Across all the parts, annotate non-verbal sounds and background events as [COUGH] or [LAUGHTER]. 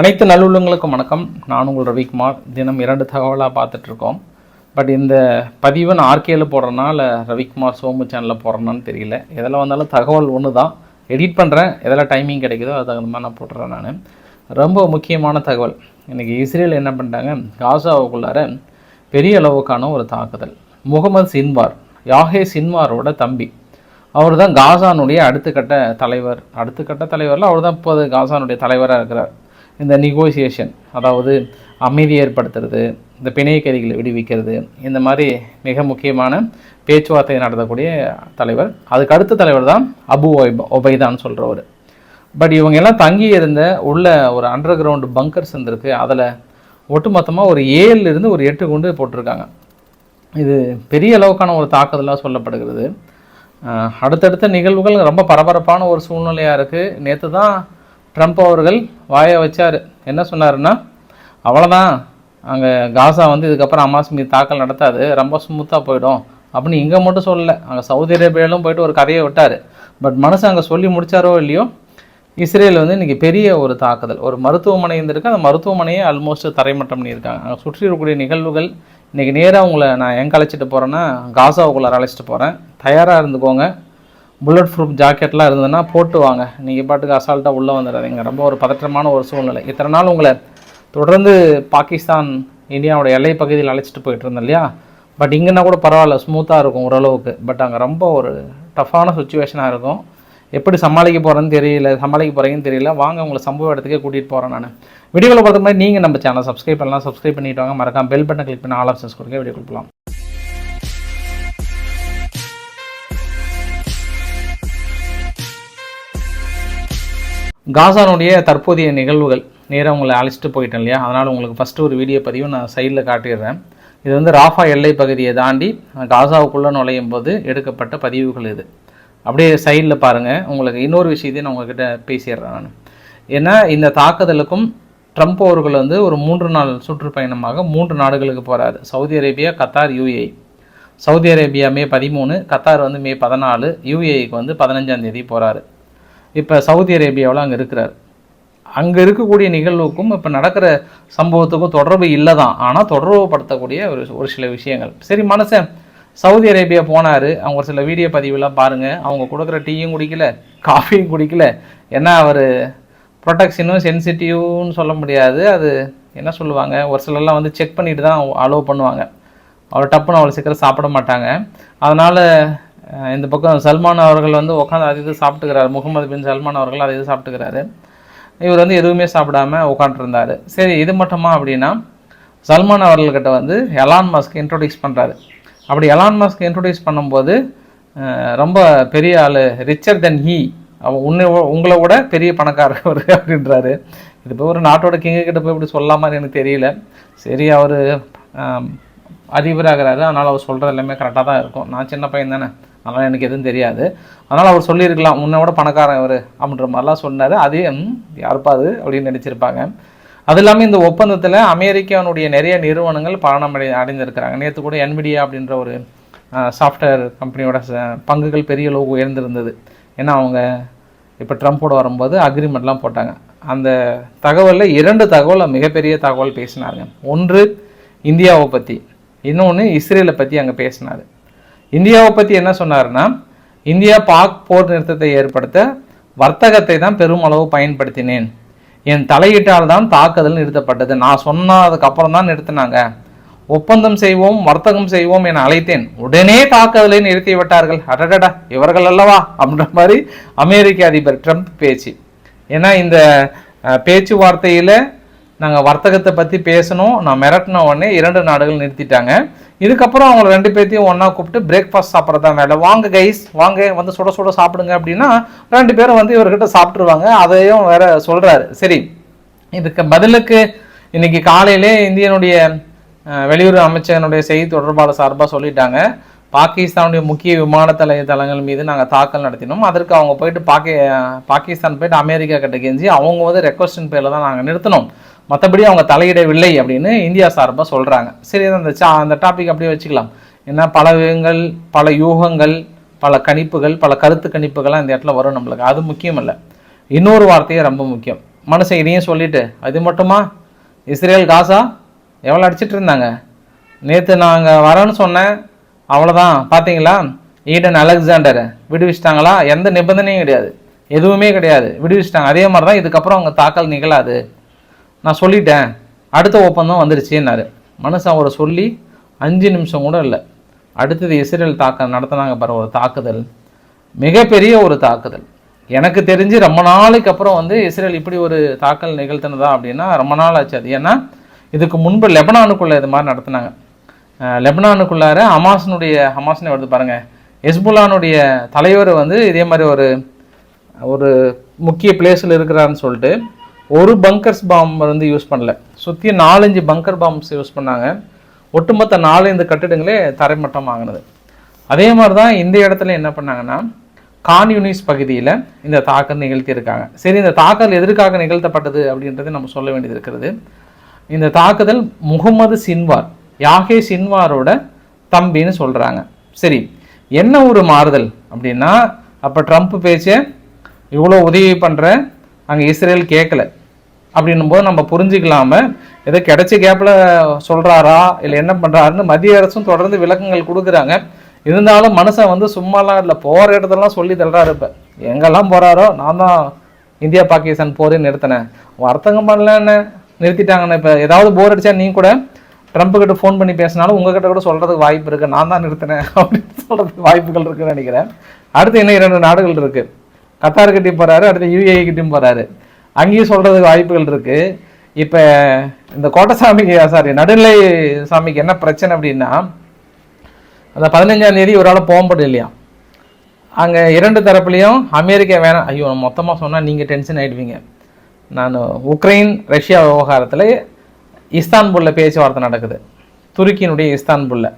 அனைத்து நல்லுள்ளங்களுக்கும் வணக்கம். நான் உங்கள் ரவிக்குமார். தினம் இரண்டு தகவலாக பார்த்துட்ருக்கோம். பட் இந்த பதிவை நான் ஆர்கேயில் போடுறேன்னா இல்லை ரவிக்குமார் சோமு சேனலில் போடுறேன்னான்னு தெரியல. எதில் வந்தாலும் தகவல் ஒன்று தான் எடிட் பண்ணுறேன் எதில் டைமிங் கிடைக்குதோ அது தகுந்த மாதிரி நான் போட்டுறேன் நான். ரொம்ப முக்கியமான தகவல். இன்றைக்கி இஸ்ரேல் என்ன பண்ணிட்டாங்க? காசாவுக்குள்ளார பெரிய அளவுக்கான ஒரு தாக்குதல். முகமது சின்வார் யாகே சின்வாரோட தம்பி. அவர் தான் காசானுடைய அடுத்த கட்ட தலைவர். அடுத்த கட்ட தலைவரில் அவர் தான் இப்போது காசானுடைய தலைவராக இருக்கிறார். இந்த நெகோசியேஷன் அதாவது அமைதி ஏற்படுத்துறது இந்த பிணை கைதிகளை விடுவிக்கிறது இந்த மாதிரி மிக முக்கியமான பேச்சுவார்த்தை நடத்தக்கூடிய தலைவர். அதுக்கு அடுத்த தலைவர் தான் அபு ஒபைதான்னு சொல்கிறவர் பட் இவங்க எல்லாம் தங்கி இருந்த உள்ள ஒரு அண்டர் கிரவுண்டு பங்கர்ஸ் இருந்திருக்கு. அதில் ஒட்டுமொத்தமாக ஒரு ஏழுல இருந்து ஒரு எட்டு குண்டு போட்டிருக்காங்க. இது பெரிய அளவுக்கான ஒரு தாக்குதலாக சொல்லப்படுகிறது. அடுத்தடுத்த நிகழ்வுகள் ரொம்ப பரபரப்பான ஒரு சூழ்நிலையாக இருக்குது நேற்று தான் ட்ரம்ப் அவர்கள் வாயை வச்சார். என்ன சொன்னாருன்னா அவ்வளோதான் அங்கே காசா வந்து இதுக்கப்புறம் அமாஸ் மீது தாக்கல் நடத்தாது. ரொம்ப ஸ்மூத்தாக போயிடும். அப்படின்னு இங்கே மட்டும் சொல்லலை. அங்கே சவுதி அரேபியாலும் போயிட்டு ஒரு கதையை விட்டார். பட் மனுஷன் அங்கே சொல்லி முடித்தாரோ இல்லையோ இஸ்ரேல் வந்து இன்றைக்கி பெரிய ஒரு தாக்குதல். ஒரு மருத்துவமனை இருந்திருக்கு. அந்த மருத்துவமனையை ஆல்மோஸ்ட் தரைமட்டம் பண்ணியிருக்காங்க. அங்கே சுற்றி இருக்கக்கூடிய நிகழ்வுகள் இன்றைக்கி நேராக உங்களை நான் எங்கே அழைச்சிட்டு போகிறேன்னா காசாவுக்குள்ளார அழைச்சிட்டு போகிறேன் தயாராக இருந்துக்கோங்க. புல்லட் ப்ரூஃப் ஜாக்கெட்லாம் இருந்ததுன்னா போட்டு வாங்க. நீங்கள் பாட்டுக்கு அசால்ட்டாக உள்ளே வந்துடாதீங்க ரொம்ப ஒரு பதற்றமான ஒரு சூழ்நிலை. இத்தனை நாள் உங்களை தொடர்ந்து பாகிஸ்தான் இந்தியாவோட எல்லை பகுதியில் அழைச்சிட்டு போயிட்டு இருந்தோம் இல்லையா? பட் இங்கேனா கூட பரவாயில்ல ஸ்மூத்தாக இருக்கும் ஓரளவுக்கு. பட் அங்கே ரொம்ப ஒரு டஃப்பான சுச்சுவேஷனாக இருக்கும். எப்படி சமாளிக்க போகிறேன்னு தெரியல சமாளிக்க போகிறீங்கன்னு தெரியல. வாங்க உங்களை சம்பவ இடத்துக்கே கூட்டிகிட்டு போகிறேன் நான். வீடியோவில் பார்த்த மாதிரி நீங்கள் நம்ம சேனல் சப்ஸ்கிரைப் பண்ணலாம். சப்ஸ்கிரைப் பண்ணிட்டு வாங்க. மறக்காம பெல் பட்டன் கிளிக் பண்ணி ஆல் ஆப்ஷன்ஸ் கொடுக்க வீடியோ கொடுக்கலாம் காசானுடைய தற்போதைய நிகழ்வுகள். நேராக உங்களை அழைச்சிட்டு போயிட்டேன் இல்லையா? அதனால் உங்களுக்கு ஃபஸ்ட்டு ஒரு வீடியோ பதிவு நான் சைடில் காட்டிடுறேன். இது வந்து ராஃபா எல்லை பகுதியை தாண்டி காசாவுக்குள்ளே நுழையும் போது எடுக்கப்பட்ட பதிவுகள் இது. அப்படியே சைடில் பாருங்கள் உங்களுக்கு இன்னொரு விஷயத்தையும் நான் உங்ககிட்ட பேசிடுறேன் நான். ஏன்னா இந்த தாக்குதலுக்கும் ட்ரம்ப் அவர்கள் வந்து ஒரு மூன்று நாள் சுற்றுப்பயணமாக மூன்று நாடுகளுக்கு போகிறாரு Saudi Arabia Qatar U A. Saudi Arabia May பதிமூணு கத்தார் வந்து மே பதினாலு யூஏக்கு வந்து பதினஞ்சாம் தேதி போகிறாரு இப்போ சவுதி அரேபியாவில் அங்கே இருக்கிறார். அங்கே இருக்கக்கூடிய நிகழ்வுக்கும் இப்போ நடக்கிற சம்பவத்துக்கும் தொடர்பு இல்லை தான் ஆனால் தொடர்புபடுத்தக்கூடிய ஒரு ஒரு சில விஷயங்கள். சரி மனுஷன் சவுதி அரேபியா போனார். அவங்க ஒரு சில வீடியோ பதிவுலாம் பாருங்கள் அவங்க கொடுக்குற டீயும் குடிக்கல காஃபியும் குடிக்கல. ஏன்னா அவர் ப்ரொடெக்ஷனும் சென்சிட்டிவ்னு சொல்ல முடியாது. அது என்ன சொல்லுவாங்க? ஒரு சிலர்லாம் வந்து செக் பண்ணிட்டு தான் அலோவ் பண்ணுவாங்க. அவர் டப்புன்னு அவ்வளோ சீக்கிரம் சாப்பிட மாட்டாங்க. அதனால் இந்த பக்கம் சல்மான் அவர்கள் வந்து உட்காந்து அது இது சாப்பிட்டுக்கிறாரு. முகமது பின் சல்மான் அவர்கள் அது இது சாப்பிட்டுக்கிறாரு. இவர் வந்து எதுவுமே சாப்பிடாம உட்காந்துருந்தார் சரி இது மட்டுமா அப்படின்னா சல்மான் அவர்கள்கிட்ட வந்து எலான் மாஸ்க் இன்ட்ரோடியூஸ் பண்ணுறாரு அப்படி எலான் மாஸ்க் இன்ட்ரோடியூஸ் பண்ணும்போது ரொம்ப பெரிய ஆள் ரிச்சர் தென் ஹீ அவன் உன்னை உங்களை விட பெரிய பணக்காரர் [LAUGHS] அப்படின்றாரு. இது போய் ஒரு நாட்டோட கிங்க கிட்ட போய் இப்படி சொல்லாமான்னு எனக்கு தெரியல. சரி அவர் அதிபராகிறாரு. அதனால் அவர் சொல்கிறது எல்லாமே கரெக்டாக தான் இருக்கும். நான் சின்ன பையன் தானே. அதனால் எனக்கு எதுவும் தெரியாது. அதனால் அவர் சொல்லியிருக்கலாம் முன்னோட பணக்காரன் அவர் அப்படின்ற மாதிரிலாம் சொன்னார். அதே யாருப்பா அது? அப்படின்னு நினச்சிருப்பாங்க. அது இல்லாமல் இந்த ஒப்பந்தத்தில் அமெரிக்காவுடைய நிறைய நிறுவனங்கள் பலனம் அடை அடைந்திருக்கிறாங்க. நேற்று கூட NVIDIA அப்படின்ற ஒரு சாஃப்ட்வேர் கம்பெனியோட ச- பங்குகள் பெரிய அளவு உயர்ந்திருந்தது. ஏன்னா அவங்க இப்போ ட்ரம்ப்போட வரும்போது அக்ரிமெண்ட்லாம் போட்டாங்க. அந்த தகவலில் இரண்டு தகவலை மிகப்பெரிய தகவல் பேசினாருங்க. ஒன்று இந்தியாவை பற்றி இன்னொன்று இஸ்ரேலை பற்றி அங்கே பேசினார். இந்தியாவை பற்றி என்ன சொன்னார்னா இந்தியா பாக் போர் நிறுத்தத்தை ஏற்படுத்த வர்த்தகத்தை தான் பெருமளவு பயன்படுத்தினேன். என் தலையீட்டால் தான் தாக்குதல் நிறுத்தப்பட்டது. நான் சொன்னதுக்கப்புறம் தான் நிறுத்தினாங்க. ஒப்பந்தம் செய்வோம் வர்த்தகம் செய்வோம் என அழைத்தேன். உடனே தாக்குதலை நிறுத்தி விட்டார்கள். அடடடா இவர்கள் அல்லவா? அப்படின்ற மாதிரி அமெரிக்க அதிபர் ட்ரம்ப் பேச்சு. ஏன்னா இந்த பேச்சுவார்த்தையில் நாங்கள் வர்த்தகத்தை பற்றி பேசணும். நான் மிரட்டின உடனே இரண்டு நாடுகள் நிறுத்திட்டாங்க. இதுக்கப்புறம் அவங்க ரெண்டு பேர்த்தையும் ஒன்றா கூப்பிட்டு பிரேக்ஃபாஸ்ட் சாப்பிட்றது தான் வேலை. வாங்க கைஸ் வாங்க வந்து சுட சுட சாப்பிடுங்க அப்படின்னா ரெண்டு பேரும் வந்து இவர்கிட்ட சாப்பிட்ருவாங்க அதையும் வேற சொல்கிறாரு சரி இதுக்கு பதிலுக்கு இன்னைக்கு காலையிலே இந்தியனுடைய வெளியுறவு அமைச்சகனுடைய செய்தி தொடர்பாளர் சார்பாக சொல்லிட்டாங்க. பாகிஸ்தானுடைய முக்கிய விமான தலை தளங்கள் மீது நாங்கள் தாக்கல் நடத்தினோம். அதற்கு அவங்க போயிட்டு பாக்கி பாகிஸ்தான் போயிட்டு அமெரிக்கா கிட்ட கெஞ்சி அவங்க வந்து ரெக்வஸ்டின் பேரில் தான் நாங்கள் நிறுத்தினோம். மற்றபடி அவங்க தலையிடவில்லை அப்படின்னு இந்தியா சார்பாக சொல்கிறாங்க சரி அந்த சா அந்த டாபிக் அப்படியே வச்சுக்கலாம். ஏன்னா பல விதங்கள் பல யூகங்கள் பல கணிப்புகள் பல கருத்து கணிப்புகள்லாம் இந்த இடத்துல வரும் நம்மளுக்கு. அது முக்கியம் இல்லை இன்னொரு வார்த்தையே ரொம்ப முக்கியம். மனுஷன் இதையும் சொல்லிட்டு அது மட்டுமா? Israel Gaza? எவ்வளோ அடிச்சிட்டு இருந்தாங்க? நேற்று நாங்கள் வரோன்னு சொன்னேன். அவ்வளோதான் பார்த்தீங்களா ஈடன் அலெக்சாண்டர். விடுவிச்சிட்டாங்களா? எந்த நிபந்தனையும் கிடையாது. எதுவுமே கிடையாது. விடுவிச்சிட்டாங்க. அதே மாதிரி தான் இதுக்கப்புறம் அவங்க தாக்கல் நிகழாது. நான் சொல்லிட்டேன். அடுத்த ஒப்பந்தம் வந்துருச்சுன்னாரு. மனுஷன் அவரை சொல்லி அஞ்சு நிமிஷம் கூட இல்லை. அடுத்தது இஸ்ரேல் தாக்க நடத்தினாங்க பாரு ஒரு தாக்குதல். மிகப்பெரிய ஒரு தாக்குதல். எனக்கு தெரிஞ்சு ரொம்ப நாளைக்கு அப்புறம் வந்து இஸ்ரேல் இப்படி ஒரு தாக்கல் நிகழ்த்தினதா அப்படின்னா ரொம்ப நாள் ஆச்சு அது. ஏன்னா இதுக்கு முன்பு லெபனானுக்குள்ளே இது மாதிரி நடத்தினாங்க. லெபனானுக்குள்ளார ஹமாஸினுடைய ஹமாஸ்னு வருது பாருங்கள் ஹெஸ்புல்லானுடைய தலைவர் வந்து இதே மாதிரி ஒரு ஒரு முக்கிய பிளேஸில் இருக்கிறாருன்னு சொல்லிட்டு ஒரு பங்கர்ஸ் பாம் வந்து யூஸ் பண்ணல. சுற்றி நாலஞ்சு பங்கர் பாம்ஸ் யூஸ் பண்ணாங்க. ஒட்டுமொத்த நாலஞ்சு கட்டிடங்களே தரைமட்டம் ஆகினது அதே மாதிரி தான் இந்த இடத்துல என்ன பண்ணாங்கன்னா கான் யூனிஸ் பகுதியில் இந்த தாக்கல் நிகழ்த்தியிருக்காங்க. சரி இந்த தாக்கல் எதற்காக நிகழ்த்தப்பட்டது அப்படின்றத நம்ம சொல்ல வேண்டியது இருக்கிறது. இந்த தாக்குதல் முகமது சின்வார் யாகே சின்வாரோட தம்பின்னு சொல்கிறாங்க சரி என்ன ஒரு மாறுதல் அப்படின்னா அப்போ ட்ரம்ப் பேச்சை இவ்வளோ உதவி பண்ணுற அங்கே இஸ்ரேல் கேட்கல அப்படின்னும் போது நம்ம புரிஞ்சுக்கலாம ஏதோ கிடைச்ச கேப்பில் சொல்கிறாரா இல்லை என்ன பண்ணுறாருன்னு மத்திய அரசும் தொடர்ந்து விளக்கங்கள் கொடுக்குறாங்க. இருந்தாலும் மனுஷன் வந்து சும்மாலாம் இல்லை போகிற இடத்துலலாம் சொல்லி தள்ளுறாரு இப்போ. எங்கெல்லாம் போகிறாரோ நான் தான் இந்தியா பாகிஸ்தான் போரே நிறுத்தினேன். வர்த்தகம் பண்ணலன்னு நிறுத்திட்டாங்கண்ணே இப்போ ஏதாவது போர் அடித்தா நீ கூட ட்ரம்ப் கிட்ட ஃபோன் பண்ணி பேசினாலும் உங்ககிட்ட கூட சொல்கிறதுக்கு வாய்ப்பு இருக்குது நான் தான் நிறுத்தினேன். அப்படின்னு சொல்கிறதுக்கு வாய்ப்புகள் இருக்குன்னு நினைக்கிறேன். அடுத்து இன்னும் இரண்டு நாடுகள் இருக்குது கத்தார்கிட்டையும் போகிறாரு அடுத்து யூஏஇ கிட்டையும் போகிறாரு அங்கேயும் சொல்கிறதுக்கு வாய்ப்புகள் இருக்குது இப்போ இந்த கோட்டசாமிக்கு சாரி நடுநிலை சாமிக்கு என்ன பிரச்சனை அப்படின்னா அந்த பதினஞ்சாம் தேதி ஒரு ஆள் போக முடியும் இல்லையா? அங்கே இரண்டு தரப்புலையும் அமெரிக்கா வேணாம். ஐயோ மொத்தமாக சொன்னால் நீங்கள் டென்ஷன் ஆகிடுவீங்க நான் உக்ரைன் ரஷ்யா விவகாரத்தில் இஸ்தான்புல்லில் பேச்சுவார்த்தை நடக்குது. துருக்கியினுடைய இஸ்தான்புல்லில்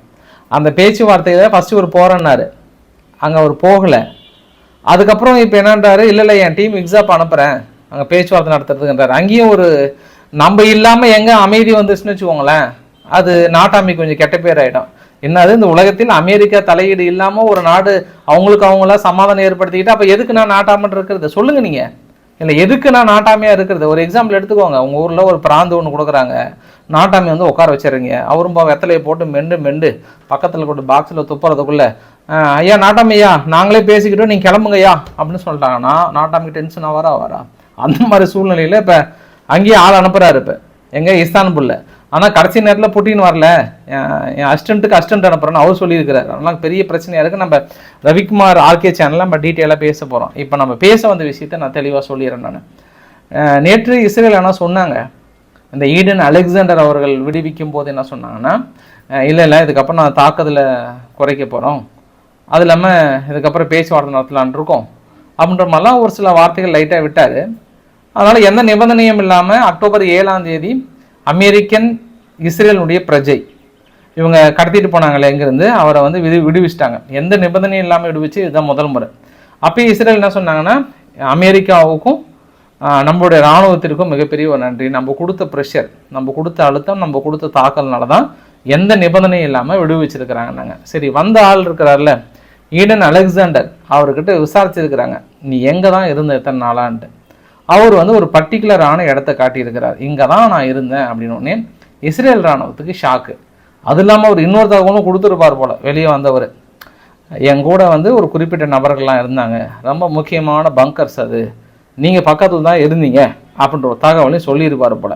அந்த பேச்சுவார்த்தையில் ஃபஸ்ட்டு ஒரு போகிறேன்னாரு அங்கே அவர் போகலை. அதுக்கப்புறம் இப்போ என்னன்றாரு இல்லை இல்லை என் டீம் எக்ஸாப் அனுப்புகிறேன் அங்கே பேச்சுவார்த்தை நடத்துறதுக்குன்றாரு. அங்கேயும் ஒரு நம்ம இல்லாமல் எங்கே அமைதி வந்துச்சுன்னு வச்சுக்கோங்களேன். அது நாட்டாமை கொஞ்சம் கெட்ட பேர் ஆகிடும் என்னது இந்த உலகத்தில் அமெரிக்கா தலையீடு இல்லாமல் ஒரு நாடு அவங்களுக்கு அவங்களாம் சமாதானம் ஏற்படுத்திக்கிட்டு அப்போ எதுக்கு நான் நாட்டாமன் இருக்கிறது? சொல்லுங்கள் நீங்கள் இல்லை எதுக்கு நான் நாட்டாமையாக இருக்கிறது? ஒரு எக்ஸாம்பிள் எடுத்துக்கோங்க. உங்கள் ஊரில் ஒரு பிராந்து ஒன்று கொடுக்குறாங்க. நாட்டாமி வந்து உட்கார வச்சிருங்க. அவரும் பா வெத்தலையை போட்டு மெண்டு மெண்டு பக்கத்தில் கொண்டு பாக்ஸில் துப்புறதுக்குள்ளே ஐயா நாட்டாமையா நாங்களே பேசிக்கிட்டோம் நீங்கள் கிளம்புங்கய்யா அப்படின்னு சொல்லிட்டாங்கன்னா நாட்டாமிக்கு டென்ஷனாக வரா வரா அந்த மாதிரி சூழ்நிலையில் இப்போ அங்கேயே ஆள் அனுப்புகிறாரு இப்போ. எங்கே? இஸ்தான்புல்ல. ஆனால் கடைசி நேரத்தில் புட்டின்னு வரல. என் அஸ்டண்ட்டுக்கு அஸ்டண்ட் அனுப்புகிறேன்னு அவர் சொல்லியிருக்கிறார். அதெல்லாம் பெரிய பிரச்சனையாக இருக்குது நம்ம ரவிக்குமார் ஆர்கே சேனலில் நம்ம டீட்டெயிலாக பேச போகிறோம் இப்போ நம்ம பேச வந்த விஷயத்தை நான் தெளிவாக சொல்லிடுறேன் நான். நேற்று இஸ்ரேல் ஆனால் சொன்னாங்க இந்த ஈடன் அலெக்சாண்டர் அவர்கள் விடுவிக்கும் போது என்ன சொன்னாங்கன்னா இல்லை இல்லை இதுக்கப்புறம் நான் தாக்குதலை குறைக்க போகிறோம் அது இல்லாமல் இதுக்கப்புறம் பேச்சுவார்த்தை நடத்தலான் இருக்கோம். அப்படின்ற மாதிரிலாம் ஒரு சில வார்த்தைகள் லைட்டாக விட்டார். அதனால் எந்த நிபந்தனையும் இல்லாமல் அக்டோபர் ஏழாம் தேதி அமெரிக்கன் இஸ்ரேலுடைய பிரஜை இவங்க கடத்திட்டு போனாங்களே இங்கேருந்து அவரை வந்து விடு விடுவிச்சிட்டாங்க. எந்த நிபந்தனையும் இல்லாமல் விடுவிச்சு இதுதான் முதல் முறை. அப்போயும் இஸ்ரேல் என்ன சொன்னாங்கன்னா அமெரிக்காவுக்கும் நம்மளுடைய இராணுவத்திற்கும் மிகப்பெரிய ஒரு நன்றி. நம்ம கொடுத்த ப்ரெஷர் நம்ம கொடுத்த அழுத்தம் நம்ம கொடுத்த தாக்கல்னால தான் எந்த நிபந்தனையும் இல்லாமல் விடுவிச்சிருக்கிறாங்கன்னாங்க சரி வந்த ஆள் இருக்கிறார்ல ஈடன் அலெக்சாண்டர் அவர்கிட்ட விசாரிச்சிருக்கிறாங்க. நீ எங்கே தான் இருந்த எத்தனை நாளான்ட்டு. அவர் வந்து ஒரு பர்டிகுலரான இடத்த காட்டியிருக்கிறார். இங்கே தான் நான் இருந்தேன் அப்படின்னு உடனே இஸ்ரேல் இராணுவத்துக்கு ஷாக்கு அது இல்லாமல் அவர் இன்னொரு தகவலும் கொடுத்துருப்பார் போல். வெளியே வந்தவர். என் கூட வந்து ஒரு குறிப்பிட்ட நபர்கள்லாம் இருந்தாங்க. ரொம்ப முக்கியமான பங்கர்ஸ் அது. நீங்கள் பக்கத்தில் தான் இருந்தீங்க அப்படின்ற ஒரு தகவலையும் சொல்லியிருப்பார் போல.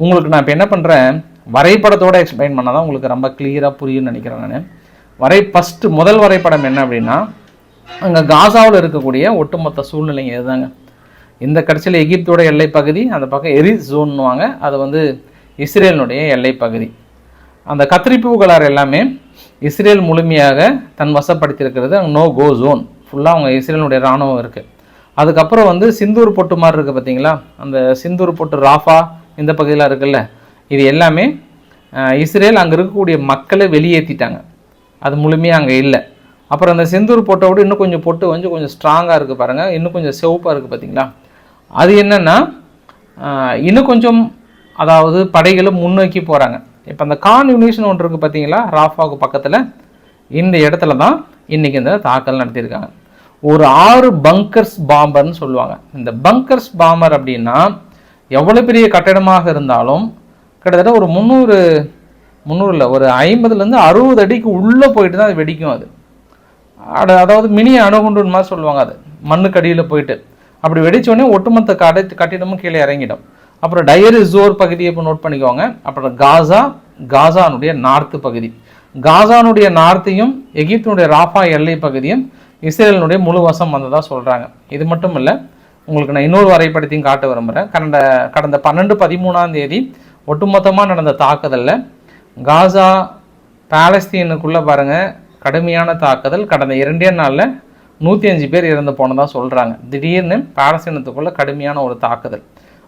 உங்களுக்கு நான் இப்போ என்ன பண்ணுறேன் வரைபடத்தோட எக்ஸ்பிளைன் பண்ணால் தான் உங்களுக்கு ரொம்ப கிளியராக புரியும்னு நினைக்கிறேன் நான். வரை ஃபஸ்ட்டு முதல் வரைபடம் என்ன அப்படின்னா அங்கே காசாவில் இருக்கக்கூடிய ஒட்டுமொத்த சூழ்நிலைங்க இதுதாங்க. இந்த கடைசியில் எகிப்தோட எல்லை பகுதி அந்த பக்கம் எரிஸ் ஜோன்னுவாங்க அது வந்து இஸ்ரேலினுடைய எல்லை பகுதி. அந்த கத்திரிப்பூ கலர் எல்லாமே இஸ்ரேல் முழுமையாக தன் வசப்படுத்தியிருக்கிறது அங்கே நோ கோ ஜோன் ஃபுல்லாக அவங்க இஸ்ரேலுடைய இராணுவம் இருக்குது அதுக்கப்புறம் வந்து சிந்தூர் பொட்டு மாதிரி இருக்குது பார்த்தீங்களா? அந்த சிந்தூர் பொட்டு ராஃபா இந்த பகுதியில் இருக்குல்ல? இது எல்லாமே இஸ்ரேல் அங்கே இருக்கக்கூடிய மக்களை வெளியேற்றிட்டாங்க அது முழுமையாக அங்கே இல்லை. அப்புறம் அந்த செந்தூர் பொட்டை விட இன்னும் கொஞ்சம் பொட்டு வந்து கொஞ்சம் ஸ்ட்ராங்காக இருக்குது பாருங்கள் இன்னும் கொஞ்சம் சிவப்பாக இருக்குது பார்த்தீங்களா? அது என்னென்னா இன்னும் கொஞ்சம் அதாவது படைகளும் முன்னோக்கி போகிறாங்க இப்போ அந்த கான் யூனிஷன் ஒன்று இருக்குது பார்த்தீங்களா? ராஃபாவுக்கு பக்கத்தில். இந்த இடத்துல தான் இன்றைக்கி இந்த தாக்கல் நடத்தியிருக்காங்க. ஒரு ஆறு பங்கர்ஸ் பாம்பர்னு சொல்லுவாங்க. இந்த பங்கர்ஸ் பாம்பர் அப்படின்னா எவ்வளோ பெரிய கட்டடமாக இருந்தாலும் கிட்டத்தட்ட ஒரு முந்நூறு முந்நூறில் ஒரு ஐம்பதுலேருந்து அறுபது அடிக்கு உள்ளே போயிட்டு தான் அது வெடிக்கும் அது. அட அதாவது மினி அணுகுண்டுன்னு மாதிரி சொல்லுவாங்க அது. மண்ணுக்கு அடியில் போயிட்டு. அப்படி வெடிச்ச உடனே ஒட்டுமொத்த கடை கட்டிடமும் கீழே இறங்கிடும். அப்புறம் டயரி ஜோர் பகுதியை இப்போ நோட் பண்ணிக்கோங்க. அப்புறம் காசா காசானுடைய நார்த்து பகுதி. காசானுடைய நார்த்தையும் எகிப்தினுடைய ராஃபா எல்லை பகுதியும் இஸ்ரேலினுடைய முழு வசம் வந்ததாக சொல்கிறாங்க இது மட்டும் இல்லை உங்களுக்கு நான் இன்னொரு வரைபடத்தையும் காட்ட விரும்புகிறேன் கடந்த கடந்த பன்னெண்டு பதிமூணாம் தேதி ஒட்டுமொத்தமாக நடந்த தாக்குதலில் காசா பாலஸ்தீனுக்குள்ளே பாருங்கள் கடுமையான தாக்குதல். கடந்த இரண்டே நாளில் நூற்றி அஞ்சு பேர் இறந்து போனதாக சொல்கிறாங்க திடீர்னு பாலஸ்தீனத்துக்குள்ளே கடுமையான ஒரு தாக்குதல்.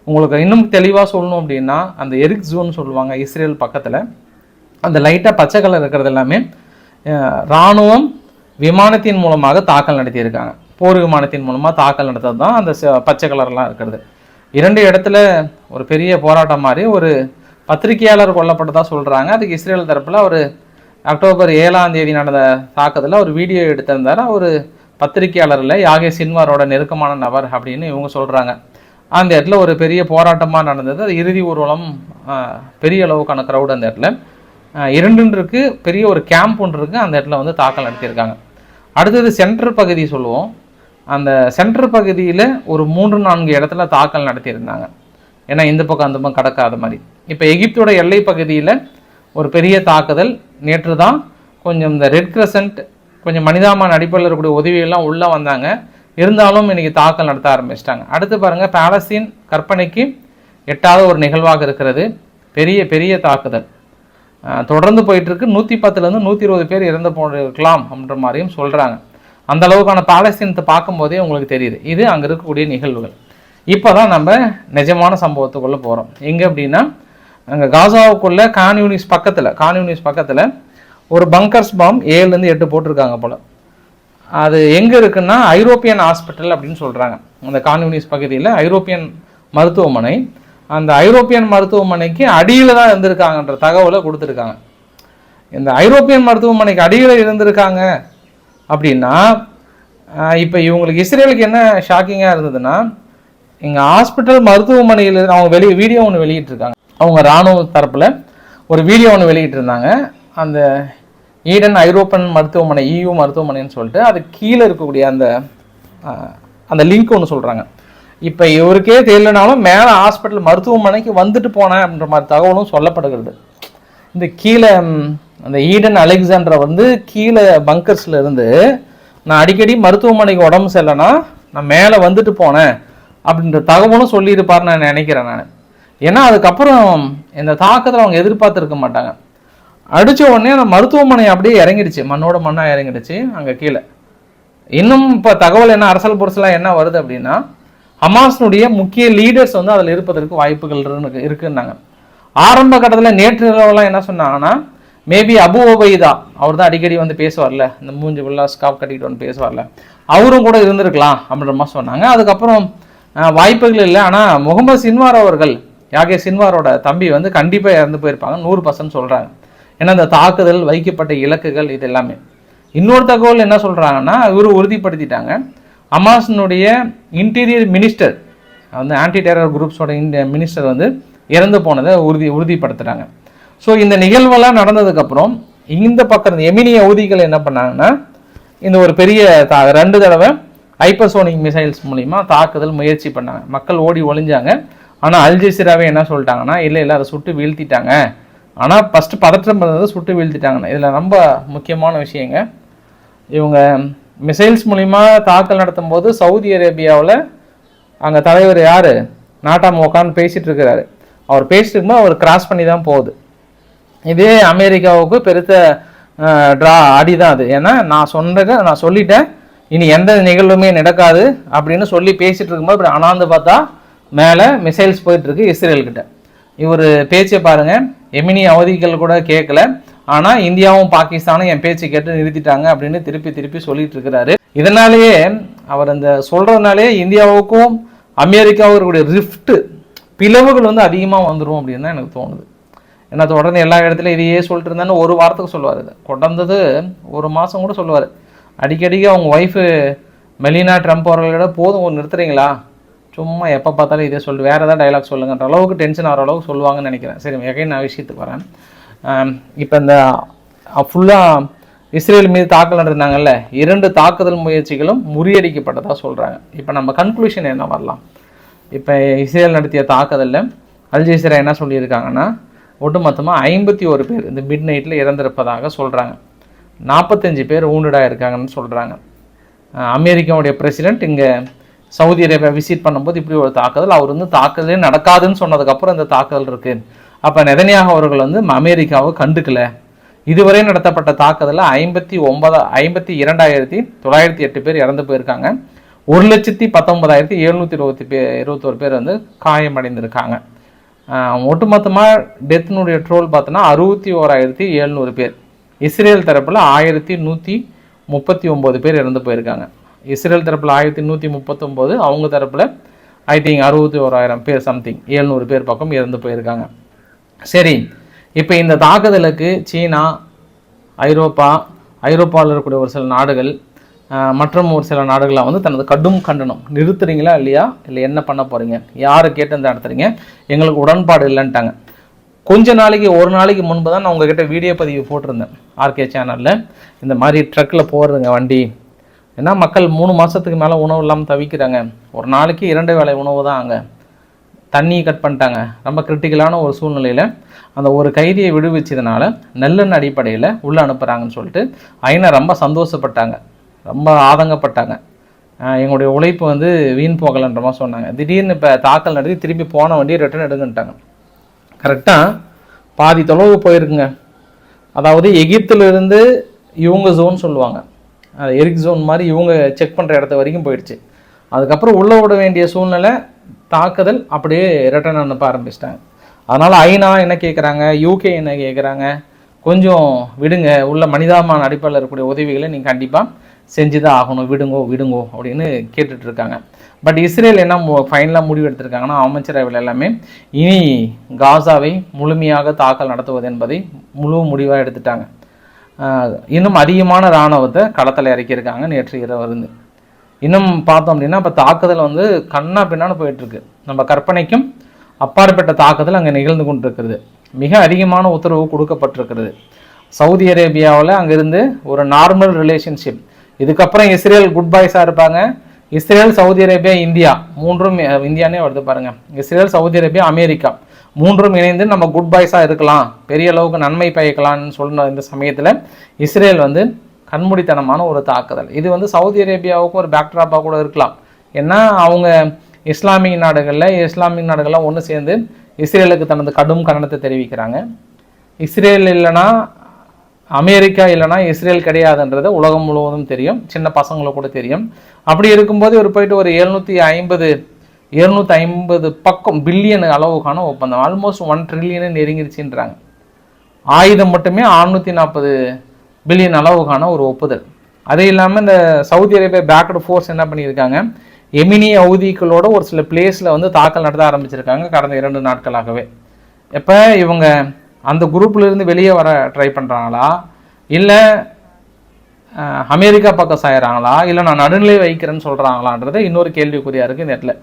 உங்களுக்கு இன்னும் தெளிவாக சொல்லணும் அப்படின்னா அந்த எரிக் ஜோன் சொல்லுவாங்க இஸ்ரேல் பக்கத்தில். அந்த லைட்டாக பச்சை கலர் இருக்கிறது எல்லாமே இராணுவம் விமானத்தின் மூலமாக தாக்கல் நடத்தியிருக்காங்க. போர் விமானத்தின் மூலமாக தாக்கல் நடத்தது தான் அந்த ச- பச்சை கலர்லாம் இருக்கிறது. இரண்டு இடத்துல ஒரு பெரிய போராட்டம் மாதிரி ஒரு பத்திரிகையாளர் கொல்லப்பட்டதாக சொல்கிறாங்க அதுக்கு இஸ்ரேல் தரப்பில் ஒரு அக்டோபர் ஏழாம் தேதி நடந்த தாக்கத்தில் ஒரு வீடியோ எடுத்திருந்தார். ஒரு பத்திரிகையாளரில் யாகே சின்வாரோட நெருக்கமான நபர் அப்படின்னு இவங்க சொல்கிறாங்க அந்த இடத்துல ஒரு பெரிய போராட்டமாக நடந்தது. அது இறுதி ஊர்வலம் பெரிய அளவுக்கான க்ரௌட் அந்த இடத்துல. ஆஹ், இரண்டுன்னு பெரிய ஒரு கேம்ப் ஒன்று இருக்குது அந்த இடத்துல வந்து தாக்கல் நடத்தியிருக்காங்க. அடுத்தது சென்டர் பகுதி சொல்லுவோம். அந்த சென்டர் பகுதியில் ஒரு மூன்று நான்கு இடத்துல தாக்கல் நடத்தியிருந்தாங்க. ஏன்னா இந்த பக்கம் அந்த பக்கம் கடக்காத மாதிரி. இப்போ எகிப்தோட எல்லை பகுதியில் ஒரு பெரிய தாக்குதல். நேற்று தான் கொஞ்சம் இந்த ரெட் கிரசன்ட் கொஞ்சம் மனிதாமான் அடிப்படையில் இருக்கக்கூடிய உதவியெல்லாம் உள்ளே வந்தாங்க. இருந்தாலும் இன்னைக்கு தாக்கல் நடத்த ஆரம்பிச்சிட்டாங்க. அடுத்து பாருங்கள் பாலஸ்தீன் கற்பனைக்கு எட்டாவது ஒரு நிகழ்வாக இருக்கிறது. பெரிய பெரிய தாக்குதல். தொடர்ந்து போயிட்டுருக்கு. நூற்றி பத்துலேருந்து நூற்றி இருபது பேர் இறந்து போயிருக்கலாம் அப்படின்ற மாதிரியும் சொல்கிறாங்க அந்த அளவுக்கான பாலஸ்தீனத்தை பார்க்கும்போதே உங்களுக்கு தெரியுது. இது அங்கே இருக்கக்கூடிய நிகழ்வுகள். இப்போ தான் நம்ம நிஜமான சம்பவத்துக்குள்ளே போகிறோம் எங்கே அப்படின்னா அங்கே காசாவுக்குள்ளே கான்யூனிஸ் பக்கத்தில் கான்யூனிஸ் பக்கத்தில் ஒரு பங்கர்ஸ் பாம் ஏழுலேருந்து எட்டு போட்டிருக்காங்க போல். அது எங்கே இருக்குன்னா ஐரோப்பியன் ஹாஸ்பிட்டல் அப்படின்னு சொல்கிறாங்க அந்த கான்யூனிஸ் பகுதியில் ஐரோப்பியன் மருத்துவமனை. அந்த ஐரோப்பியன் மருத்துவமனைக்கு அடியில் தான் இருந்திருக்காங்கன்ற தகவலை கொடுத்துருக்காங்க. இந்த ஐரோப்பியன் மருத்துவமனைக்கு அடியில் இருந்திருக்காங்க அப்படின்னா இப்போ இவங்களுக்கு இஸ்ரேலுக்கு என்ன ஷாக்கிங்காக இருந்ததுன்னா இங்கே ஹாஸ்பிட்டல் மருத்துவமனையில் அவங்க வெளியே வீடியோ ஒன்று வெளியிட்டிருக்காங்க. அவங்க இராணுவ தரப்பில் ஒரு வீடியோ ஒன்று வெளியிட்டிருந்தாங்க. அந்த ஈடன் ஐரோப்பன் மருத்துவமனை இயு மருத்துவமனைன்னு சொல்லிட்டு அது கீழே இருக்கக்கூடிய அந்த அந்த லிங்க் ஒன்று சொல்கிறாங்க இப்போ இவருக்கே தெரியலனாலும் மேலே ஹாஸ்பிட்டல் மருத்துவமனைக்கு வந்துட்டு போனேன் அப்படின்ற மாதிரி தகவலும் சொல்லப்படுகிறது. இந்த கீழே அந்த ஈடன் அலெக்சாண்டரை வந்து கீழே பங்கர்ஸில் இருந்து நான் அடிக்கடி மருத்துவமனைக்கு உடம்பு சரியில்லைன்னா நான் மேலே வந்துட்டு போனேன் அப்படின்ற தகவலும் சொல்லியிருப்பார் நான் நினைக்கிறேன் நான். ஏன்னா அதுக்கப்புறம் இந்த தாக்கத்தில் அவங்க எதிர்பார்த்துருக்க மாட்டாங்க. அடித்த உடனே அந்த மருத்துவமனை அப்படியே இறங்கிடுச்சு. மண்ணோட மண்ணாக இறங்கிடுச்சு அங்கே கீழே. இன்னும் இப்போ தகவல் என்ன அரசல் புரசலாக என்ன வருது அப்படின்னா ஹமாஸ்னுடைய முக்கிய லீடர்ஸ் வந்து அதில் இருப்பதற்கு வாய்ப்புகள் இருக்குன்னாங்க. ஆரம்ப கட்டத்தில் நேற்று இரவுலாம் என்ன சொன்னாங்கன்னா மேபி அபு ஒபைதா அவர் தான் அடிக்கடி வந்து பேசுவார்ல இந்த மூஞ்சி ஃபுல்லாக ஸ்காப் கட்டிக்கிட்டு வந்து பேசுவார்ல. அவரும் கூட இருந்திருக்கலாம் அப்படின்ற மாதிரி சொன்னாங்க. அதுக்கப்புறம் வாய்ப்புகள் இல்லை. ஆனால் முகமது சின்வார் அவர்கள் யாகே சின்வாரோட தம்பி வந்து கண்டிப்பாக இறந்து போயிருப்பாங்க. நூறு பர்சன்ட் சொல்கிறாங்க ஏன்னா இந்த தாக்குதல் வைக்கப்பட்ட இலக்குகள் இது எல்லாமே இன்னொரு தகவல் என்ன சொல்கிறாங்கன்னா இவர் உறுதிப்படுத்திட்டாங்க. அமாசனுடைய இன்டீரியர் மினிஸ்டர் வந்து ஆன்டி டெரர் குரூப்ஸோட இந்த மினிஸ்டர் வந்து இறந்து போனதை உறுதி உறுதிப்படுத்துகிறாங்க ஸோ இந்த நிகழ்வெல்லாம் நடந்ததுக்கப்புறம் இந்த பக்கம் இந்த எமினி ஊதிகள் என்ன பண்ணாங்கன்னா இந்த ஒரு பெரிய தா ரெண்டு தடவை ஹைப்பர்சோனிக் மிசைல்ஸ் மூலிமா தாக்குதல் முயற்சி பண்ணாங்க. மக்கள் ஓடி ஒளிஞ்சாங்க. ஆனால் அல்ஜெசிராவே என்ன சொல்லிட்டாங்கன்னா இல்லை இல்லை அதை சுட்டு வீழ்த்திட்டாங்க. ஆனால் ஃபஸ்ட்டு பதற்றம் பண்ணதை சுட்டு வீழ்த்திட்டாங்க இதில் ரொம்ப முக்கியமான விஷயங்க இவங்க மிசைல்ஸ் மூலிமா தாக்கல் நடத்தும் போது சவுதி அரேபியாவில் அங்கே தலைவர் யார்? நாட்டாம உட்காந்து பேசிகிட்டு இருக்கிறாரு. அவர் பேசிட்டு இருக்கும்போது அவர் கிராஸ் பண்ணி தான் போகுது. இதே அமெரிக்காவுக்கு பெருத்த ட்ரா அடி தான் அது. ஏன்னா நான் சொன்னதை நான் சொல்லிட்டேன். இனி எந்த நிகழ்வுமே நடக்காது அப்படின்னு சொல்லி பேசிகிட்டு இருக்கும்போது இப்படி அனாந்து பார்த்தா மேலே மிசைல்ஸ் போயிட்டுருக்கு இஸ்ரேல்கிட்ட. இவர் பேச்சை பாருங்கள் எமினி அவதிகள் கூட கேட்கல. ஆனா இந்தியாவும் பாகிஸ்தானும் என் பேச்சு கேட்டு நிறுத்திட்டாங்க அப்படின்னு திருப்பி திருப்பி சொல்லிட்டு இருக்கிறாரு. இதனாலேயே அவர் அந்த சொல்கிறதுனாலே இந்தியாவுக்கும் அமெரிக்காவுக்கும் இருக்கக்கூடிய ரிஃப்ட்டு பிளவுகள் வந்து அதிகமாக வந்துடும் அப்படின்னு தான் எனக்கு தோணுது. ஏன்னா தொடர்ந்து எல்லா இடத்துலையும் இதையே சொல்லிட்டு இருந்தான்னு ஒரு வாரத்துக்கு சொல்லுவார் இது. கொண்டது ஒரு மாதம் கூட சொல்லுவார். அடிக்கடிக்கு அவங்க ஒய்ஃபு மெலினா ட்ரம்ப் அவர்களோட போதும் ஒரு நிறுத்துறீங்களா? சும்மா எப்போ பார்த்தாலும் இதே சொல்லு வேறு ஏதாவது டைலாக் சொல்லுங்கன்ற அளவுக்கு டென்ஷன் ஆகிற அளவுக்கு சொல்லுவாங்கன்னு நினைக்கிறேன். சரி எகைன் நான் விஷயத்துக்கு வரேன். இப்போ இந்த ஃபுல்லாக இஸ்ரேல் மீது தாக்கல் நடந்தாங்கல்ல இரண்டு தாக்குதல் முயற்சிகளும் முறியடிக்கப்பட்டதாக சொல்கிறாங்க இப்போ நம்ம கன்க்ளூஷன் என்ன வரலாம்? இப்போ இஸ்ரேல் நடத்திய தாக்குதலில் அல்ஜீசிரா என்ன சொல்லியிருக்காங்கன்னா ஒட்டுமொத்தமாக ஐம்பத்தி ஒரு பேர் இந்த மிட் நைட்டில் இறந்திருப்பதாக சொல்கிறாங்க நாற்பத்தஞ்சு பேர் ஊண்டடாக இருக்காங்கன்னு சொல்கிறாங்க அமெரிக்காவுடைய பிரசிடென்ட் இங்கே சவுதி அரேபியா விசிட் பண்ணும்போது இப்படி ஒரு தாக்குதல் அவர் வந்து தாக்குதலே நடக்காதுன்னு சொன்னதுக்கப்புறம் இந்த தாக்குதல் இருக்குது அப்போ நெதனியாக அவர்கள் வந்து அமெரிக்காவை கண்டுக்கல. இதுவரை நடத்தப்பட்ட தாக்குதலில் ஐம்பத்தி ஒன்பதா ஐம்பத்தி இரண்டாயிரத்தி தொள்ளாயிரத்தி எட்டு பேர் இறந்து போயிருக்காங்க. ஒரு லட்சத்தி பத்தொன்பதாயிரத்தி எழுநூற்றி இருபத்தி பே இருபத்தோரு பேர் வந்து காயமடைந்திருக்காங்க. ஒட்டுமொத்தமாக டெத்னுடைய ட்ரோல் பார்த்தோன்னா அறுபத்தி ஓராயிரத்தி எழுநூறு பேர். இஸ்ரேல் தரப்பில் ஆயிரத்தி நூற்றி முப்பத்தி ஒம்பது பேர் இறந்து போயிருக்காங்க. இஸ்ரேல் தரப்பில் ஆயிரத்தி நூற்றி முப்பத்தொம்போது அவங்க தரப்பில் ஐ திங்க் அறுபத்தி ஓராயிரம் பேர் சம்திங் எழுநூறு பேர் பக்கம் இறந்து போயிருக்காங்க. சரி இப்போ இந்த தாக்குதலுக்கு சீனா ஐரோப்பா ஐரோப்பாவில் இருக்கக்கூடிய ஒரு சில நாடுகள் மற்றும் ஒரு சில நாடுகளாக வந்து தனது கடும் கண்டனம். நிறுத்துறீங்களா இல்லையா? இல்லை என்ன பண்ண போகிறீங்க யாரை கேட்டு இந்த நடத்துறீங்க? எங்களுக்கு உடன்பாடு இல்லைன்ட்டாங்க. கொஞ்ச நாளைக்கு ஒரு நாளைக்கு முன்பு தான் நான் உங்ககிட்ட வீடியோ பதிவு போட்டிருந்தேன். ஆர்கே சேனலில் இந்த மாதிரி ட்ரக்கில் போகிறதுங்க வண்டி. ஏன்னா மக்கள் மூணு மாதத்துக்கு மேலே உணவு இல்லாமல் தவிக்கிறாங்க. ஒரு நாளைக்கு இரண்டு வேளை உணவு தான் அங்கே. தண்ணியை கட் பண்ணிட்டாங்க. ரொம்ப கிரிட்டிக்கலான ஒரு சூழ்நிலையில் அந்த ஒரு கைதியை விடுவிச்சதுனால நல்லெண்ண அடிப்படையில் உள்ளே அனுப்புகிறாங்கன்னு சொல்லிட்டு ஐநா ரொம்ப சந்தோஷப்பட்டாங்க. ரொம்ப ஆதங்கப்பட்டாங்க. எங்களுடைய உழைப்பு வந்து வீண் போகலன்ற மாதிரி சொன்னாங்க. திடீர்னு இப்போ தாக்கல் நடத்தி திரும்பி போன வண்டியை ரிட்டர்ன் எடுங்கன்ட்டாங்க. கரெக்டாக பாதி தொலைவு போயிருக்குங்க. அதாவது எகிப்திலிருந்து இவங்க ஜோன் சொல்லுவாங்க. எரிக் ஜோன் மாதிரி இவங்க செக் பண்ணுற இடத்த வரைக்கும் போயிடுச்சு. அதுக்கப்புறம் உள்ளே விட வேண்டிய சூழ்நிலை தாக்குதல் அப்படியே ரிட்டர்ன் அனுப்ப ஆரம்பிச்சிட்டாங்க. அதனால் ஐநா என்ன கேட்குறாங்க யூகே என்ன கேட்குறாங்க கொஞ்சம் விடுங்க. உள்ள மனிதாபிமான அடிப்படையில் இருக்கக்கூடிய உதவிகளை நீங்கள் கண்டிப்பாக செஞ்சு தான் ஆகணும். விடுங்கோ விடுங்கோ அப்படின்னு கேட்டுட்ருக்காங்க பட் இஸ்ரேல் என்ன ஃபைனலாக முடிவு எடுத்திருக்காங்கன்னா அமைச்சரவையில் எல்லாமே இனி காசாவை முழுமையாக தாக்கல் நடத்துவது என்பதை முழு முடிவாக எடுத்துட்டாங்க. இன்னும் அதிகமான இராணுவத்தை களத்தில் இறக்கியிருக்காங்க நேற்று இரவு இருந்து. இன்னும் பார்த்தோம் அப்படின்னா இப்போ தாக்குதல் வந்து கண்ணா பின்னான்னு போயிட்டுருக்கு. நம்ம கற்பனைக்கும் அப்பாற்பட்ட தாக்குதல் அங்கே நிகழ்ந்து கொண்டிருக்கிறது. மிக அதிகமான உத்தரவு கொடுக்கப்பட்டிருக்கிறது. சவுதி அரேபியாவில் அங்கேருந்து ஒரு நார்மல் ரிலேஷன்ஷிப் இதுக்கப்புறம் இஸ்ரேல் குட் பாய்ஸாக இருப்பாங்க. இஸ்ரேல் சவுதி அரேபியா இந்தியா மூன்றும் இந்தியானே வருது பாருங்க. இஸ்ரேல் சவுதி அரேபியா அமெரிக்கா மூன்றும் இணைந்து நம்ம குட் பாய்ஸாக இருக்கலாம். பெரிய அளவுக்கு நன்மை பயக்கலாம்னு சொன்ன இந்த சமயத்தில் இஸ்ரேல் வந்து கண்மூடித்தனமான ஒரு தாக்குதல். இது வந்து சவுதி அரேபியாவுக்கும் ஒரு பேக்ட்ராப்பாக கூட இருக்கலாம். ஏன்னா அவங்க இஸ்லாமிய நாடுகளில் இஸ்லாமிய நாடுகள்லாம் ஒன்று சேர்ந்து இஸ்ரேலுக்கு தனது கடும் கண்டனத்தை தெரிவிக்கிறாங்க. இஸ்ரேல் இல்லைன்னா அமெரிக்கா இல்லைன்னா இஸ்ரேல் கிடையாதுன்றது உலகம் முழுவதும் தெரியும். சின்ன பசங்களுக்கு கூட தெரியும். அப்படி இருக்கும்போது இவர் போயிட்டு ஒரு எழுநூற்றி ஐம்பது எழுநூற்றி ஐம்பது பக்கம் பில்லியன் அளவுக்கான ஒப்பந்தம். ஆல்மோஸ்ட் ஒன் ட்ரில்லியனு நெருங்கிருச்சுன்றாங்க. ஆயுதம் மட்டுமே 640 நாற்பது பில்லியன் அளவுக்கான ஒரு ஒப்புதல். அது இல்லாமல் இந்த சவுதி அரேபியா பேக்கடு ஃபோர்ஸ் என்ன பண்ணியிருக்காங்க? எமினி ஹவுதிகளோட ஒரு சில பிளேஸில் வந்து தாக்கல் நடத்த ஆரம்பிச்சிருக்காங்க கடந்த இரண்டு நாட்களாகவே. எப்போ இவங்க அந்த குரூப்லேருந்து வெளியே வர ட்ரை பண்ணுறாங்களா இல்லை அமெரிக்கா பக்கம் சாயிறாங்களா? இல்லை நான் நடுநிலை வைக்கிறேன்னு சொல்கிறாங்களான்றது இன்னொரு கேள்விக்குறியாக இருக்குது இந்த இடத்துல.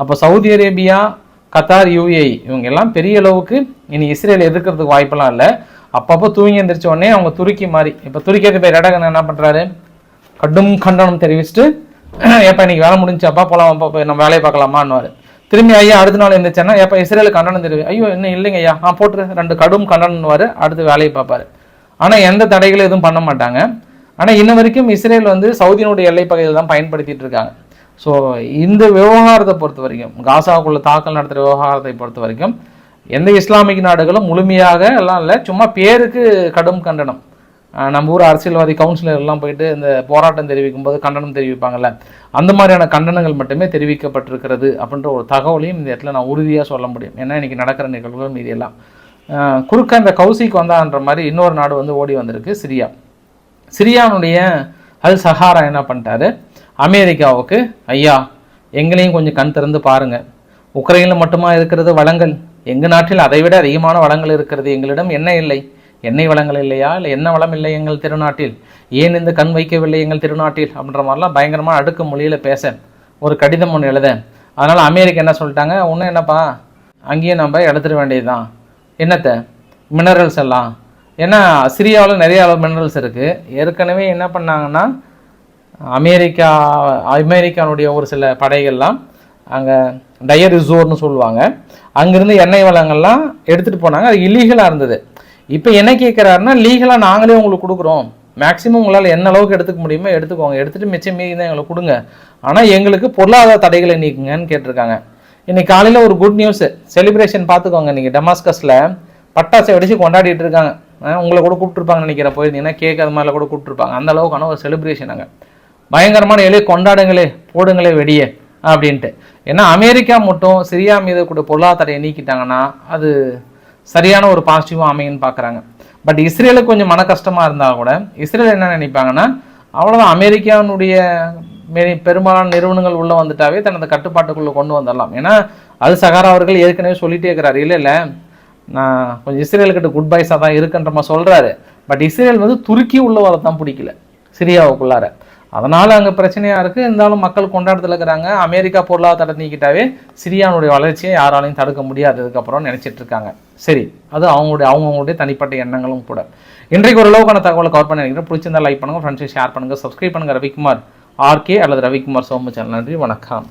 அப்போ சவுதி அரேபியா கத்தார் யூஏஇ இவங்க எல்லாம் பெரிய அளவுக்கு இனி இஸ்ரேல் எதிர்க்கிறதுக்கு வாய்ப்பெல்லாம் இல்லை. அப்பப்போ தூங்கி எந்திரிச்ச உடனே அவங்க துருக்கி மாதிரி இப்போ துருக்கி அதிபர் எடகன் என்ன பண்ணுறாரு கடும் கண்டனம் தெரிவிச்சுட்டு ஏப்பா இன்னைக்கு வேலை முடிஞ்சாப்பா போலாம் போய் நம்ம வேலையை பார்க்கலாமான்னு திரும்பி ஐயா அடுத்த நாள் எந்திரிச்சேன்னா ஏப்பா இஸ்ரேலுக்கு கண்டனம் தெரிவி ஐயோ இன்னும் இல்லைங்க ஐயா நான் போட்டுரு ரெண்டு கடும் கண்டனம்னுவார் அடுத்து வேலையை பார்ப்பாரு. ஆனால் எந்த தடைகளும் எதுவும் பண்ண மாட்டாங்க. ஆனால் இன்ன வரைக்கும் இஸ்ரேல் வந்து சவுதியினுடைய எல்லை பகுதியில் தான் பயன்படுத்திட்டு இருக்காங்க. ஸோ இந்த விவகாரத்தை பொறுத்த வரைக்கும் காசாவுக்குள்ள தாக்கல் நடத்துகிற விவகாரத்தை பொறுத்த வரைக்கும் எந்த இஸ்லாமிக் நாடுகளும் முழுமையாக எல்லாம் இல்லை. சும்மா பேருக்கு கடும் கண்டனம். நம்ம ஊர் அரசியல்வாதி கவுன்சிலர் எல்லாம் போயிட்டு இந்த போராட்டம் தெரிவிக்கும் போது கண்டனம் தெரிவிப்பாங்கல்ல. அந்த மாதிரியான கண்டனங்கள் மட்டுமே தெரிவிக்கப்பட்டிருக்கிறது அப்படின்ற ஒரு தகவலையும் இந்த இடத்துல நான் உறுதியாக சொல்ல முடியும். ஏன்னா இன்றைக்கி நடக்கிற நிகழ்வுகள் மீதி எல்லாம். குறுக்க இந்த கௌசிக்கு வந்தான்ற மாதிரி இன்னொரு நாடு வந்து ஓடி வந்திருக்கு சிரியா. சிரியானுடைய அல் சஹாரா என்ன பண்ணிட்டாரு? அமெரிக்காவுக்கு ஐயா எங்களையும் கொஞ்சம் கண் திறந்து பாருங்கள் உக்ரைனில் மட்டுமா இருக்கிறது வளங்கள்? எங்கள் நாட்டில் அதைவிட அதிகமான வளங்கள் இருக்கிறது எங்களிடம்? என்ன இல்லை? எண்ணெய் வளங்கள் இல்லையா? இல்லை என்ன வளம் இல்லை எங்கள் திருநாட்டில்? ஏன் இந்த கண் வைக்கவில்லை எங்கள் திருநாட்டில்? அப்படின்ற மாதிரிலாம் பயங்கரமாக அடுக்கு மொழியில் பேச ஒரு கடிதம் ஒன்று எழுத. அதனால் அமெரிக்கா என்ன சொல்லிட்டாங்க? ஒன்றும் என்னப்பா? அங்கேயே நம்ம எடுத்துட வேண்டியது தான் என்னத்தை? மினரல்ஸ் எல்லாம். ஏன்னா சிரியாவில் நிறைய மினரல்ஸ் இருக்குது ஏற்கனவே என்ன பண்ணாங்கன்னா அமெரிக்கா அமெரிக்கானுடைய ஒரு சில படைகள்லாம் அங்கே டயர் ரிசோர்னு சொல்லுவாங்க. அங்கேருந்து எண்ணெய் வளங்கள்லாம் எடுத்துகிட்டு போனாங்க. அது இல்லீகலாக இருந்தது. இப்போ என்ன கேட்குறாருன்னா லீகலாக நாங்களே உங்களுக்கு கொடுக்குறோம். மேக்ஸிமம் உங்களால் என்ன அளவுக்கு எடுத்துக்க முடியுமோ எடுத்துக்கோங்க. எடுத்துகிட்டு மிச்சம் மீதி தான் எங்களுக்கு கொடுங்க. ஆனால் எங்களுக்கு பொருளாதார தடைகளை நீக்குங்கன்னு கேட்டிருக்காங்க. இன்னைக்கு காலையில் ஒரு குட் நியூஸ் செலிப்ரேஷன் பார்த்துக்கோங்க. நீங்கள் டெமாஸ்கஸில் பட்டாசை வெடிச்சு கொண்டாடிட்டு இருக்காங்க. உங்களை கூட கூப்பிட்டுருப்பாங்கன்னு நினைக்கிறேன். போயிருந்தீங்கன்னா கேக் அது மாதிரிலாம் கூட கூப்பிட்டுருப்பாங்க. அந்த அளவுக்கான ஒரு செலிப்ரேஷன் அங்கே. பயங்கரமான எளிய கொண்டாடுங்களே போடுங்களே வெடியே. அப்படின்ட்டு. ஏன்னா அமெரிக்கா மட்டும் சிரியா மீது கூட பொருளாதாரத்தை நீக்கிட்டாங்கன்னா அது சரியான ஒரு பாசிட்டிவாக அமையுன்னு பார்க்குறாங்க. பட் இஸ்ரேலுக்கு கொஞ்சம் மன கஷ்டமாக இருந்தால் கூட இஸ்ரேல் என்ன நினைப்பாங்கன்னா அவ்வளோதான் அமெரிக்காவினுடைய பெரும்பாலான நிறுவனங்கள் உள்ளே வந்துட்டாவே தனது கட்டுப்பாட்டுக்குள்ளே கொண்டு வந்துடலாம். ஏன்னா அது சகாரா அவர்கள் ஏற்கனவே சொல்லிட்டே இருக்கிறார். இல்லை இல்லை. நான் கொஞ்சம் இஸ்ரேலுக்கிட்ட குட் பைஸாக தான் இருக்குன்ற மாதிரி சொல்கிறாரு பட் இஸ்ரேல் வந்து துருக்கி உள்ள வர தான் பிடிக்கல. சிரியாவுக்குள்ளார. அதனால் அங்கே பிரச்சனையாக இருக்குது இருந்தாலும் மக்கள் கொண்டாடத்தில் இருக்கிறாங்க. அமெரிக்கா பொருளாதார நீக்கிட்டாவே சிரியானுடைய வளர்ச்சியை யாராலையும் தடுக்க முடியாததுக்கப்புறம் நினச்சிட்டு இருக்காங்க. சரி அது அவங்களுடைய அவங்கவுங்களுடைய தனிப்பட்ட எண்ணங்களும் கூட. இன்றைக்கு ஒரு அளவுக்கான தகவலை கவர் பண்ணி நினைக்கிறேன் பிடிச்சிருந்தா லைக் பண்ணுங்கள் ஃப்ரெண்ட்ஸை ஷேர் பண்ணுங்கள் சப்ஸ்கிரைப் பண்ணுங்கள் ரவிக்குமார் ஆர்கே அல்லது ரவிக்குமார் சோமு சேனல். நன்றி வணக்கம்.